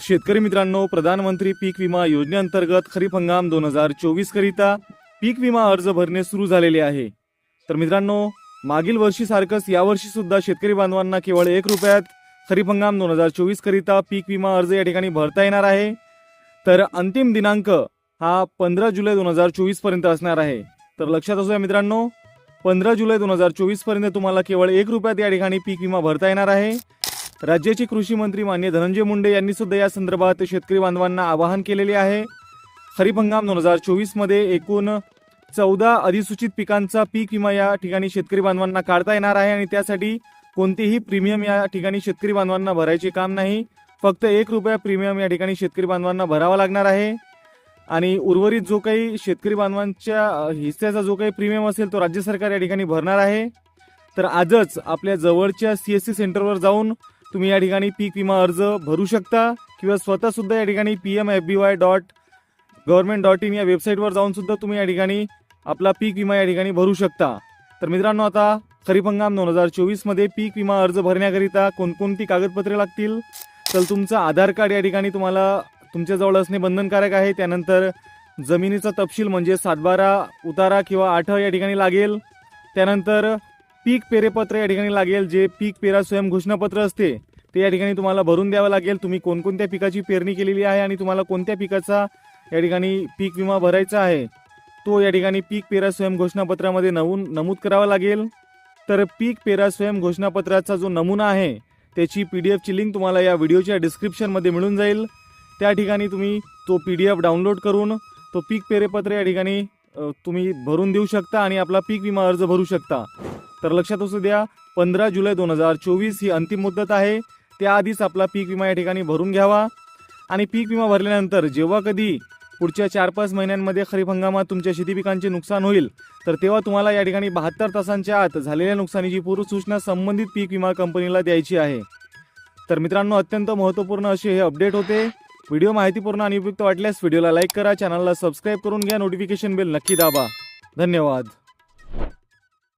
शेतकरी मित्रांनो प्रधानमंत्री पीक विमा योजनेअंतर्गत खरीप हंगाम दोन हजार चोवीस करिता पीक विमा अर्ज भरणे सुरू झालेले आहे. तर मित्रांनो मागील वर्षीसारखंच यावर्षी सुद्धा शेतकरी बांधवांना केवळ एक रुपयात खरीप हंगाम दोन हजार चोवीस करिता पीक विमा अर्ज या ठिकाणी भरता येणार आहे. तर अंतिम दिनांक हा पंधरा जुलै दोन हजार चोवीसपर्यंत असणार आहे. तर लक्षात असू मित्रांनो पंधरा जुलै दोन हजार चोवीसपर्यंत तुम्हाला केवळ एक रुपयात या ठिकाणी पीक विमा भरता येणार आहे. राज्याचे कृषी मंत्री मान्य धनंजय मुंडे यांनी सुद्धा या संदर्भात शेतकरी बांधवांना आवाहन केलेले आहे. खरीप हंगाम दोन हजार चोवीसमध्ये एकूण चौदा अधिसूचित पिकांचा पीक विमा या ठिकाणी शेतकरी बांधवांना काढता येणार आहे आणि त्यासाठी कोणतेही प्रीमियम या ठिकाणी शेतकरी बांधवांना भरायचे काम नाही. फक्त एक रुपया प्रीमियम या ठिकाणी शेतकरी बांधवांना भरावा लागणार आहे. आणि उर्वरित जो काही शेतकरी बांधवांच्या हिस्स्याचा जो काही प्रीमियम असेल तो राज्य सरकार या ठिकाणी भरणार आहे. तर आजच आपल्या जवळच्या सी एस सी सेंटरवर जाऊन तुम्ही या ठिकाणी पीक विमा अर्ज भरू शकता किंवा स्वतः सुद्धा या ठिकाणी P M F B Y dot government dot in या वेबसाईटवर जाऊन सुद्धा तुम्ही या ठिकाणी आपला पीक विमा या ठिकाणी भरू शकता. तर मित्रांनो आता खरीप हंगाम दोन हजार चोवीसमध्ये पीक विमा अर्ज भरण्याकरिता कोणकोणती कागदपत्रे लागतील? तर तुमचं आधार कार्ड या ठिकाणी तुम्हाला तुमच्याजवळ असणे बंधनकारक आहे. त्यानंतर जमिनीचा तपशील म्हणजे सातबारा उतारा किंवा आठ या ठिकाणी लागेल. त्यानंतर पीक पेरेपत्र या ठिकाणी लागेल जे पीक पेरा स्वयं घोषणापत्र असते ते या ठिकाणी तुम्हाला भरून द्यावं लागेल. तुम्ही कोणकोणत्या पिकाची पेरणी केलेली आहे आणि तुम्हाला कोणत्या पिकाचा या ठिकाणी पीक विमा भरायचा आहे तो या ठिकाणी पीक पेरा स्वयं घोषणापत्रामध्ये नवून नमूद करावा लागेल. तर पीक पेरा स्वयं घोषणापत्राचा जो नमुना आहे त्याची पी डी एफची लिंक तुम्हाला या व्हिडिओच्या डिस्क्रिप्शनमध्ये मिळून जाईल. त्या ठिकाणी तुम्ही तो पी डी एफ डाउनलोड करून तो पीक पेरेपत्र या ठिकाणी तुम्ही भरून देऊ शकता आणि आपला पीक विमा अर्ज भरू शकता. तर लक्षात असू द्या पंधरा जुलै दोन हजार चोवीस ही अंतिम मुदत आहे. त्याआधीच आपला पीक विमा या ठिकाणी भरून घ्यावा. आणि पीक विमा भरल्यानंतर जेव्हा कधी पुढच्या चार पाच महिन्यांमध्ये खरीप हंगामात तुमच्या शेती पिकांचे नुकसान होईल तर तेव्हा तुम्हाला या ठिकाणी बहात्तर तासांच्या आत झालेल्या नुकसानीची पूर्वसूचना संबंधित पीक विमा कंपनीला द्यायची आहे. तर मित्रांनो अत्यंत महत्त्वपूर्ण असे हे अपडेट होते. व्हिडिओ माहितीपूर्ण आणि उपयुक्त वाटल्यास व्हिडिओला लाईक करा चॅनलला सबस्क्राईब करून घ्या नोटिफिकेशन बेल नक्की दाबा. धन्यवाद.